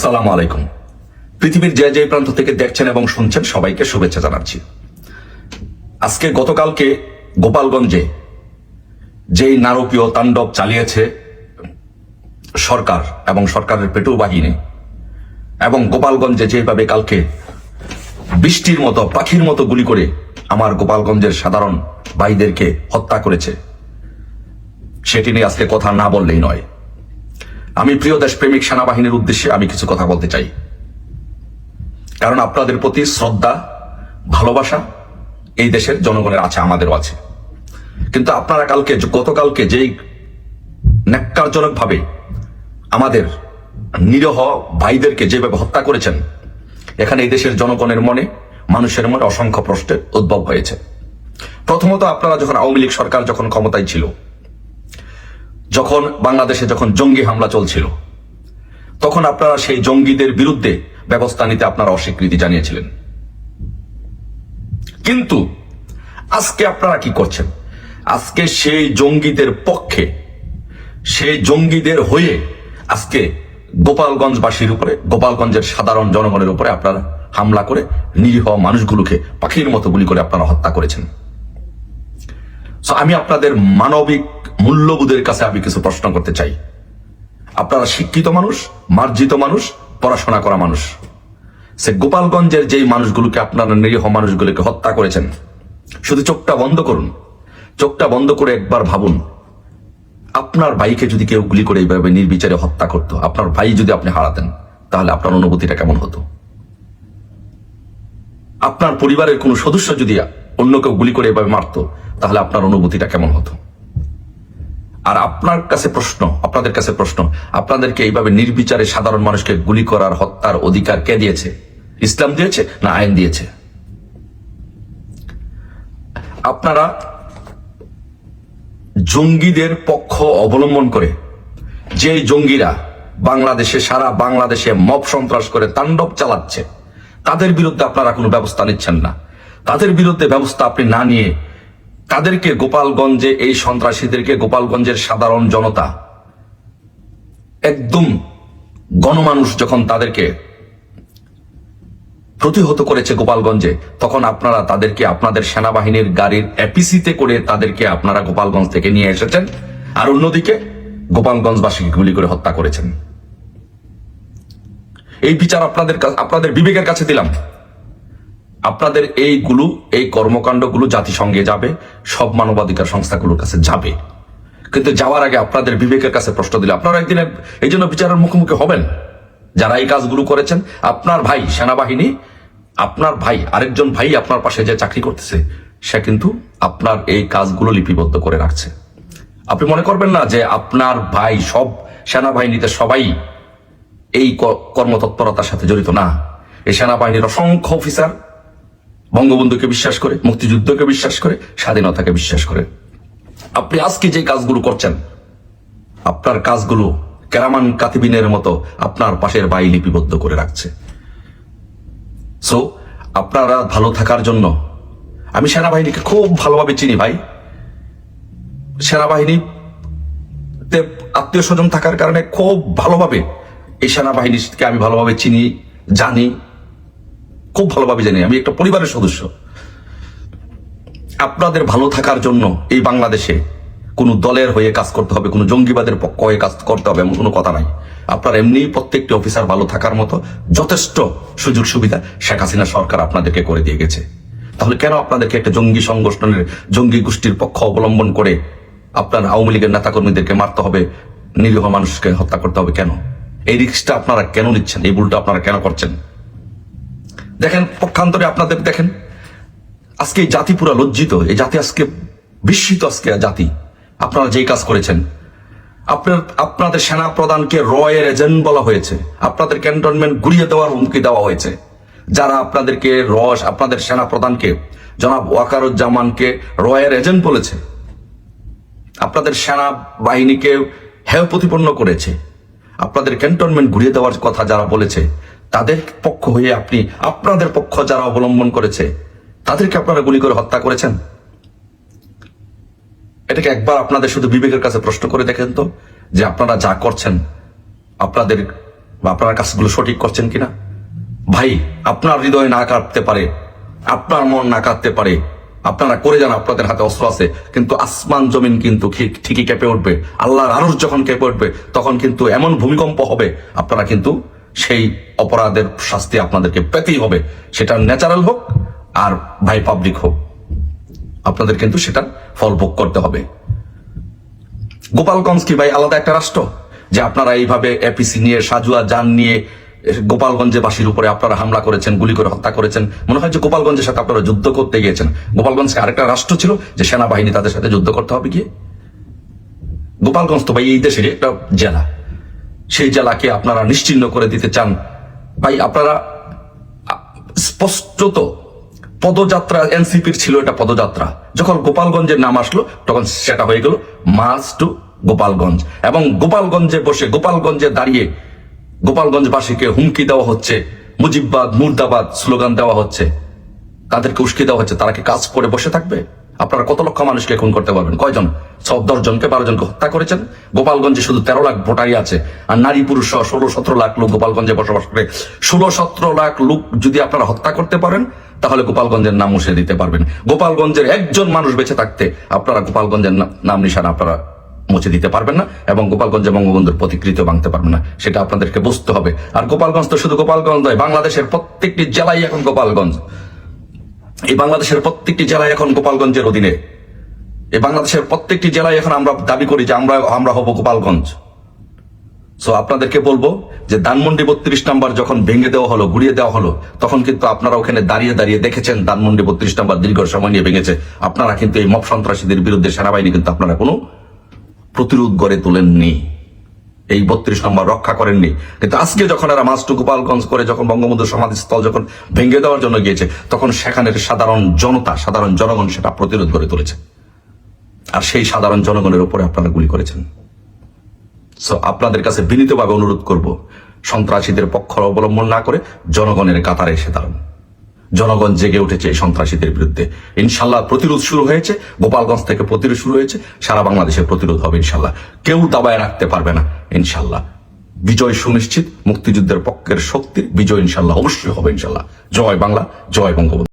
আসসালামু আলাইকুম। পৃথিবীর যে যে প্রান্ত থেকে দেখছেন এবং শুনছেন, সবাইকে শুভেচ্ছা জানাচ্ছি। আজকে গতকালকে গোপালগঞ্জে যেই নারকীয় তাণ্ডব চালিয়েছে সরকার এবং সরকারের পেটু বাহিনী এবং গোপালগঞ্জে যেভাবে কালকে বৃষ্টির মতো, পাখির মতো গুলি করে আমার গোপালগঞ্জের সাধারণ ভাইদেরকে হত্যা করেছে, সেটি নিয়ে আজকে কথা না বললেই নয়। আমি প্রিয় দেশপ্রেমিক সেনাবাহিনীর উদ্দেশ্যে আমি কিছু কথা বলতে চাই। কারণ আপনাদের প্রতি শ্রদ্ধা, ভালোবাসা এই দেশের জনগণের আছে, আমাদেরও আছে। কিন্তু আপনারা কালকে, গতকালকে যেই ন্যাক্কারজনক ভাবে আমাদের নিরহ ভাইদেরকে যেভাবে হত্যা করেছেন, এখানে এই দেশের জনগণের মনে, মানুষের মনে অসংখ্য প্রশ্নের উদ্ভব হয়েছে। প্রথমত আপনারা যখন আওয়ামী লীগ সরকার যখন ক্ষমতায় ছিল যখন বাংলাদেশে যখন জঙ্গি হামলা চলছিল, তখন আপনারা সেই জঙ্গিদের বিরুদ্ধে ব্যবস্থা নিতে আপনারা অস্বীকৃতি জানিয়েছিলেন। কিন্তু আজকে আপনারা কি করছেন? আজকে সেই জঙ্গিদের পক্ষে, সেই জঙ্গিদের হয়ে আজকে গোপালগঞ্জবাসীর উপরে, গোপালগঞ্জের সাধারণ জনগণের উপরে আপনারা হামলা করে নিরীহ মানুষগুলোকে পাখির মতো গুলি করে আপনারা হত্যা করেছেন। আমি আপনাদের মানবিক মূল্যবোধের কাছে আমি কিছু প্রশ্ন করতে চাই। আপনারা শিক্ষিত মানুষ, মার্জিত মানুষ, পড়াশোনা করা মানুষ। সে গোপালগঞ্জের যেই মানুষগুলোকে আপনারা নিরীহ মানুষগুলোকে হত্যা করেছেন, শুধু চোখটা বন্ধ করুন। চোখটা বন্ধ করে একবার ভাবুন, আপনার ভাইকে যদি কেউ গুলি করে এইভাবে নির্বিচারে হত্যা করতো, আপনার ভাই যদি আপনি হারাতেন, তাহলে আপনার অনুভূতিটা কেমন হতো? আপনার পরিবারের কোনো সদস্য যদি অন্য কেউ গুলি করে এভাবে মারতো, তাহলে আপনার অনুভূতিটা কেমন হতো? আর আপনার কাছে প্রশ্ন, আপনাদের কাছে প্রশ্ন, আপনাদেরকে এইভাবে নির্বিচারে সাধারণ মানুষকে গুলি করার হত্যার অধিকার কে দিয়েছে? ইসলাম দিয়েছে না আইন দিয়েছে? আপনারা জঙ্গিদের পক্ষ অবলম্বন করে যে জঙ্গিরা বাংলাদেশে, সারা বাংলাদেশে মব সন্ত্রাস করে তাণ্ডব চালাচ্ছে, তাদের বিরুদ্ধে আপনারা কোনো ব্যবস্থা নিচ্ছেন না। তাদের বিরুদ্ধে ব্যবস্থা আপনি না নিয়ে তাদেরকে গোপালগঞ্জে এই সন্ত্রাসীদেরকে গোপালগঞ্জের সাধারণ জনতা? একদম গণমানুষ যখন তাদেরকে প্রতিহত করেছে গোপালগঞ্জে, তখন আপনারা তাদেরকে আপনাদের সেনাবাহিনীর গাড়ির এপিসিতে করে তাদেরকে আপনারা গোপালগঞ্জ থেকে নিয়ে এসেছেন আর অন্যদিকে গোপালগঞ্জবাসীকে গুলি করে হত্যা করেছেন। এই বিচার আপনাদের আপনাদের বিবেকের কাছে দিলাম। আপনাদের এইগুলো, এই কর্মকাণ্ডগুলো জাতিসংঘে যাবে, সব মানবাধিকার সংস্থাগুলোর কাছে যাবে। কিন্তু যাওয়ার আগে আপনাদের বিবেকের কাছে প্রশ্ন দিলে, আপনারা একদিন এই জন্য বিচারের মুখোমুখি হবেন? যারা এই কাজগুলো করেছেন, আপনার ভাই সেনাবাহিনী, আপনার ভাই, আরেকজন ভাই আপনার পাশে যে চাকরি করতেছে, সে কিন্তু আপনার এই কাজগুলো লিপিবদ্ধ করে রাখছে। আপনি মনে করবেন না যে আপনার ভাই সব সেনাবাহিনীতে সবাই এই কর্মতৎপরতার সাথে জড়িত? না। এই সেনাবাহিনীর অসংখ্য অফিসার বঙ্গবন্ধুকে বিশ্বাস করে, মুক্তিযুদ্ধকে বিশ্বাস করে, স্বাধীনতাকে বিশ্বাস করে। আপনি আজকে যে কাজগুলো করছেন, আপনার কাজগুলো কেরামান কাতিবিনের মতো আপনার পাশের বাই লিপিবদ্ধ করে রাখছে। সো আপনারা ভালো থাকার জন্য, আমি সেনাবাহিনীকে খুব ভালোভাবে চিনি ভাই। সেনাবাহিনীতে আত্মীয় স্বজন থাকার কারণে খুব ভালোভাবে এই সেনাবাহিনীকে আমি ভালোভাবে চিনি, জানি। খুব ভালোভাবে জানি, আমি একটা পরিবারের সদস্য। আপনাদের ভালো থাকার জন্য এই বাংলাদেশে কোনো দলের হয়ে কাজ করতে হবে, কোনো জঙ্গিবাদের পক্ষ হয়ে কাজ করতে হবে, এমন কোনো কথা নাই। আপনার এমনি প্রত্যেকটি অফিসার ভালো থাকার মতো যথেষ্ট সুযোগ সুবিধা শেখ হাসিনা সরকার আপনাদেরকে করে দিয়ে গেছে। তাহলে কেন আপনাদেরকে একটা জঙ্গি সংগঠনের, জঙ্গি গোষ্ঠীর পক্ষ অবলম্বন করে আপনার আওয়ামী লীগের নেতাকর্মীদেরকে মারতে হবে, নিরীহ মানুষকে হত্যা করতে হবে কেন? এই রিক্সটা আপনারা কেন নিচ্ছেন? এই ভুলটা আপনারা কেন করছেন? দেখেন, পক্ষান্তরে আপনাদের দেখেন, আজকে এই জাতি পুরা লজ্জিত, এই জাতি আজকে বিস্মিত, আজকে জাতি। আপনারা যেই কাজ করেছেন, আপনার, আপনাদের সেনা প্রধানকে রয়ের এজেন্ট বলা হয়েছে, আপনাদের ক্যান্টনমেন্ট ঘুরিয়ে দেওয়ার হুমকি দেওয়া হয়েছে। যারা আপনাদেরকে রস, আপনাদের সেনা প্রধানকে জনাব ওয়াকারুজ্জামানকে রয়ের এজেন্ট বলেছে, আপনাদের সেনা বাহিনীকে হেয় প্রতিপন্ন করেছে, আপনাদের ক্যান্টনমেন্ট ঘুরিয়ে দেওয়ার কথা যারা বলেছে তাদের পক্ষ হয়ে আপনি আপনাদের পক্ষ যারা অবলম্বন করেছে, তাদেরকে আপনারা গুলি করে হত্যা করেছেন? এটাকে একবার আপনাদের শুধু বিবেকের কাছে প্রশ্ন করে দেখেন তো, যে আপনারা যা করছেন, আপনাদের বা আপনার কাজগুলো সঠিক করছেন কিনা? ভাই, আপনার হৃদয় না কাঁপতে পারে, আপনার মন না কাঁদতে পারে, আপনারা করে যান, আপনাদের হাতে অস্ত্র আছে, কিন্তু আসমান জমিন কিন্তু ঠিক- ঠিকই কেঁপে উঠবে, আল্লাহর আরস যখন কেঁপে উঠবে, তখন কিন্তু এমন ভূমিকম্প হবে, আপনারা কিন্তু সেই অপরাধের শাস্তি আপনাদেরকে পেতেই হবে। সেটা ন্যাচারাল হোক আর ভাই পাবলিক হোক। আপনাদের কিন্তু সেটা ফল ভোগ করতে হবে। গোপালগঞ্জ কি ভাই আলাদা একটা রাষ্ট্র, যে আপনারা এইভাবে এপিসি নিয়ে, সাজুয়া যান নিয়ে গোপালগঞ্জে বাসীর উপরে আপনারা হামলা করেছেন, গুলি করে হত্যা করেছেন। মনে হয় যে গোপালগঞ্জের সাথে আপনারা যুদ্ধ করতে গিয়েছেন। গোপালগঞ্জকে আরেকটা রাষ্ট্র ছিল, যে সেনাবাহিনী তাদের সাথে যুদ্ধ করতে হবে গিয়ে। গোপালগঞ্জ তো ভাই এই দেশের একটা জেলা। সেই জেলাকে আপনারা নিশ্চিহ্ন করে দিতে চান। ভাই, আপনারা স্পষ্টত পদযাত্রা, এনসিপির ছিল এটা পদযাত্রা। যখন গোপালগঞ্জের নাম আসলো, তখন সেটা হয়ে গেল মার্চ টু গোপালগঞ্জ। এবং গোপালগঞ্জে বসে, গোপালগঞ্জে দাঁড়িয়ে গোপালগঞ্জবাসীকে হুমকি দেওয়া হচ্ছে, মুজিববাদ, মুর্দাবাদ স্লোগান দেওয়া হচ্ছে। তাদেরকে উস্কে দেওয়া হচ্ছে। তারা কি কাজ করে বসে থাকবে? আপনারা কত লক্ষ মানুষকে খুন করতে পারবেন? কয়জন? সব দশ জনকে বারো জনকে হত্যা করেছেন? গোপালগঞ্জে শুধু তেরো লাখ ভোটারই আছে, আর নারী পুরুষ সহ ষোলো সতেরো লাখ লোক গোপালগঞ্জে বসবাস করে। ষোলো সতেরো লাখ লোক যদি আপনারা হত্যা করতে পারেন, তাহলে গোপালগঞ্জের নাম মুছে দিতে পারবেন। গোপালগঞ্জের একজন মানুষ বেঁচে থাকতে আপনারা গোপালগঞ্জের নাম নিশানা আপনারা মুছে দিতে পারবেন না এবং গোপালগঞ্জে বঙ্গবন্ধুর প্রতিকৃতিও ভাঙতে পারবেন না। সেটা আপনাদেরকে বুঝতে হবে। আর গোপালগঞ্জ তো শুধু গোপালগঞ্জ নয়, বাংলাদেশের প্রত্যেকটি জেলায় এখন গোপালগঞ্জ। এই বাংলাদেশের প্রত্যেকটি জেলায় এখন গোপালগঞ্জের অধীনে। এই বাংলাদেশের প্রত্যেকটি জেলায় এখন আমরা দাবি করি যে আমরা আমরা হব গোপালগঞ্জ। সো আপনাদেরকে বলব যে ধানমন্ডি বত্রিশ নাম্বার যখন ভেঙে দেওয়া হলো, গুড়িয়ে দেওয়া হলো, তখন কিন্তু আপনারা ওখানে দাঁড়িয়ে দাঁড়িয়ে দেখেছেন ধানমন্ডি বত্রিশ নাম্বার দীর্ঘ সময় নিয়ে ভেঙেছে। আপনারা কিন্তু এই মব সন্ত্রাসীদের বিরুদ্ধে সেনাবাহিনী কিন্তু আপনারা কোনো প্রতিরোধ গড়ে তোলেননি। এই বত্রিশ নম্বর রক্ষা করেননি। কিন্তু আজকে যখন এরা মাস্টু গোপালগঞ্জ করে যখন বঙ্গবন্ধু সমাধিস্থল যখন ভেঙে দেওয়ার জন্য গিয়েছে, তখন সেখানের সাধারণ জনতা, সাধারণ জনগণ সেটা প্রতিরোধ করে তুলেছে। আর সেই সাধারণ জনগণের উপরে আপনারা গুলি করেছেন। সো আপনাদের কাছে বিনীতভাবে অনুরোধ করব, সন্ত্রাসীদের পক্ষ অবলম্বন না করে জনগণের কাতারে এসে দাঁড়ান। জনগণ জেগে উঠেছে এই সন্ত্রাসীদের বিরুদ্ধে। ইনশাল্লাহ প্রতিরোধ শুরু হয়েছে, গোপালগঞ্জ থেকে প্রতিরোধ শুরু হয়েছে, সারা বাংলাদেশে প্রতিরোধ হবে ইনশাল্লাহ। কেউ দাবায় রাখতে পারবে না ইনশাল্লাহ। বিজয় সুনিশ্চিত, মুক্তিযুদ্ধের পক্ষের শক্তির বিজয় ইনশাল্লাহ অবশ্যই হবে ইনশাল্লাহ। জয় বাংলা, জয় বঙ্গবন্ধু।